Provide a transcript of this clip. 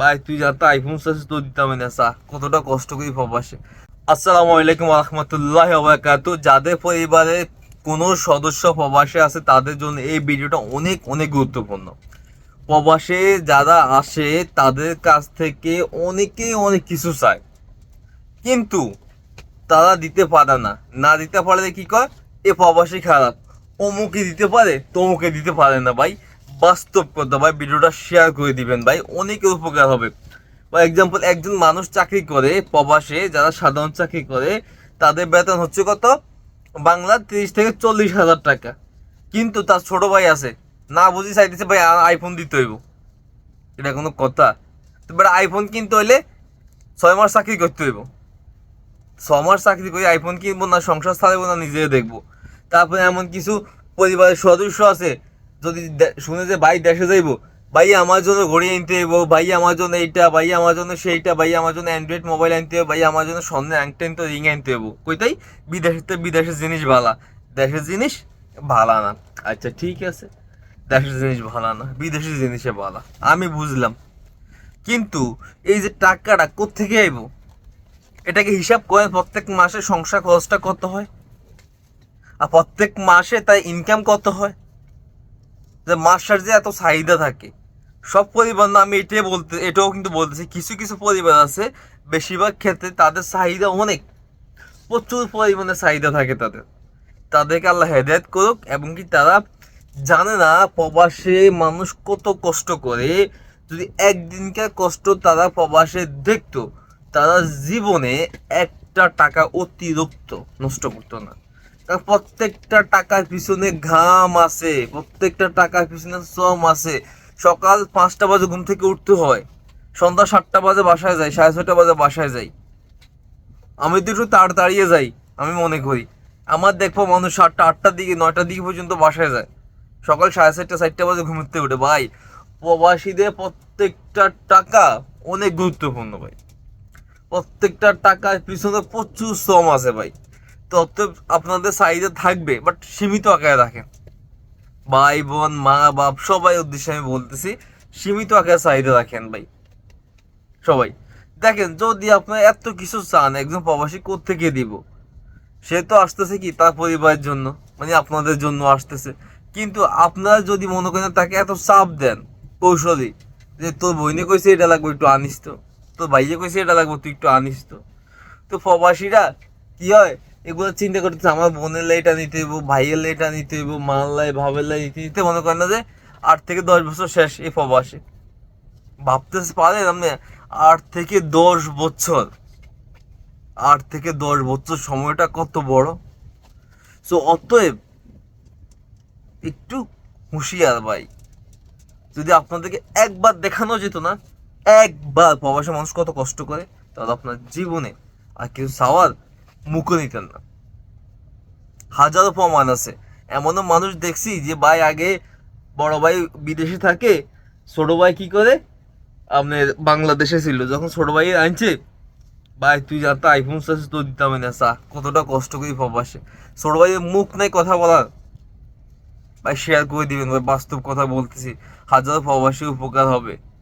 ভাই, তুই যাতে আইফোন সার্চ তো দিতাম না চা কতটা কষ্ট করি প্রবাসে। আসসালামু আলাইকুম রহমতুল্লাহ বারাকাতু। যাদের পরিবারে কোনো সদস্য প্রবাসে আছে, তাদের জন্য এই ভিডিওটা অনেক অনেক গুরুত্বপূর্ণ। প্রবাসে যারা আসে, তাদের কাছ থেকে অনেকেই অনেক কিছু চায়। কিন্তু তারা দিতে পারে না। না দিতে পারলে কি কয়? এ প্রবাসী খারাপ। অমুকে দিতে পারে, তমুকে দিতে পারে না, ভাই। বাস্তব কথা ভাই, ভিডিওটা শেয়ার করে দিবেন ভাই, অনেকের উপকার হবে। বা এক্সাম্পল একজন মানুষ চাকরি করে প্রবাসে, যারা সাধারণ চাকরি করে, তাদের বেতন হচ্ছে কত? বাংলা তিরিশ থেকে চল্লিশ হাজার টাকা। কিন্তু তার ছোট ভাই আছে, না বুঝি চাইতেছে ভাই আইফোন দিতে হইব। এটা কোনো কথা। তো এবার আইফোন কিনতে হইলে ছয় মাস চাকরি করতে হইব। ছ মাস চাকরি করে আইফোন কিনবো না, সংসার চালাবো না নিজে দেখব। তারপরে এমন কিছু পরিবারের সদস্য আছে যদি শুনে যে ভাই দেশে যাইবো, ভাই আমার জন্য ঘড়ি আনতে হইব ভাই আমার জন্য এইটা, ভাই আমার জন্য সেইটা, ভাই আমার জন্য অ্যান্ড্রয়েড মোবাইল আনতে হবে ভাই আমার জন্য স্বর্ণের আংটি আনতে রিং আনতে হইব কইতাই বিদেশের তো বিদেশের জিনিস ভালা। দেশের জিনিস ভালা না। আচ্ছা ঠিক আছে। দেশের জিনিস ভালা না, বিদেশের জিনিসে ভালা। আমি বুঝলাম। কিন্তু এই যে টাকাটা কোত্থেকে আইব? এটাকে হিসাব করেন, প্রত্যেক মাসে সংসার খরচটা কত হয়? আর প্রত্যেক মাসে তাই ইনকাম কত হয়? যে মাস্টার যে এত চাহিদা থাকে, সব পরিবার না আমি এটাই বলতে, এটাও কিন্তু বলতেছি, কিছু কিছু পরিবার আছে, বেশিরভাগ ক্ষেত্রে তাদের চাহিদা অনেক, প্রচুর পরিমাণে চাহিদা থাকে তাদের। তাদেরকে আল্লাহ হেদায়ত করুক, এবং কি তারা জানে না প্রবাসে মানুষ কত কষ্ট করে, যদি একদিনকার কষ্ট তারা প্রবাসে দেখতো, তারা জীবনে একটা টাকা অতিরিক্ত নষ্ট করতো না। প্রত্যেকটা টাকার পিছনে ঘাম আছে প্রত্যেকটা টাকার পিছনে শ্রম আছে সকাল পাঁচটা বাজে ঘুম থেকে উঠতে হয়, সন্ধ্যা সাতটা বাজে বাসায় যাই, সাড়ে ছয়টা বাজে বাসায় যাই। আমি তো একটু তাড়াতাড়িয়ে যাই, আমি মনে করি। আমার দেখব মানুষ সাতটা, আটটার দিকে, নয়টার দিকে পর্যন্ত বাসায় যায়। সকাল সাড়ে চারটা চারটা বাজে ঘুমোতে উঠে। ভাই, প্রবাসীদের প্রত্যেকটা টাকা অনেক গুরুত্বপূর্ণ, ভাই। প্রত্যেকটা টাকার পিছনে প্রচুর শ্রম আছে, ভাই। তো অতএব আপনাদের চাহিদা থাকবে বাট সীমিত আকারে রাখেন। ভাই, বোন, মা, বাপ, সবাই উদ্দেশ্যে আমি বলতেছি, সীমিত আকারে চাহিদা রাখেন ভাই। সবাই। দেখেন, যদি আপনার এত কিছু চান, একজন প্রবাসী থেকে দিব? সে তো আসতেছে কি, তার পরিবারের জন্য মানে আপনাদের জন্য আসতেছে। কিন্তু আপনারা যদি মনে করেন তাকে এত চাপ দেন, কৌশলী, যে তোর বইনে কইছে এটা লাগবে, একটু আনিস তো। তোর ভাইয়ে কইছে এটা লাগবে, তুই একটু আনিস তো। তো প্রবাসীরা কি হয় এগুলো চিন্তা করতেছে, আমার বোনের লাইটা নিতে হইব, ভাইয়ের লাইটা নিতে হইব, মার লাই, ভাবের লাই নিতে নিতে মনে করেন না যে আট থেকে দশ বছর শেষ এই প্রবাসে। ভাবতে পারেন আপনি আট থেকে দশ বছর। আট থেকে দশ বছর সময়টা কত বড়? সো অতএব একটু হুঁশিয়ার ভাই। যদি আপনাদেরকে একবার দেখানো যেত না, একবার প্রবাসী মানুষ কত কষ্ট করে, তাহলে আপনার জীবনে আর কিছু সাওয়াল মুখে নিতেন না। হাজারো প্রমাণ আছে। এমনও মানুষ দেখছি যে ভাই আগে বড় ভাই বিদেশে থাকে, ছোট ভাই কি করে? আপনার বাংলাদেশে ছিল। যখন ছোট ভাই আনছে, ভাই তুই যাতে আইফোন সার্চ তো দিতাম না চা কতটা কষ্ট করি প্রবাসে। ছোট ভাইয়ের মুখ নাই কথা বলার। ভাই শেয়ার করে দিবেন, ভাই বাস্তব কথা বলতেছি। হাজারো প্রবাসী উপকার হবে।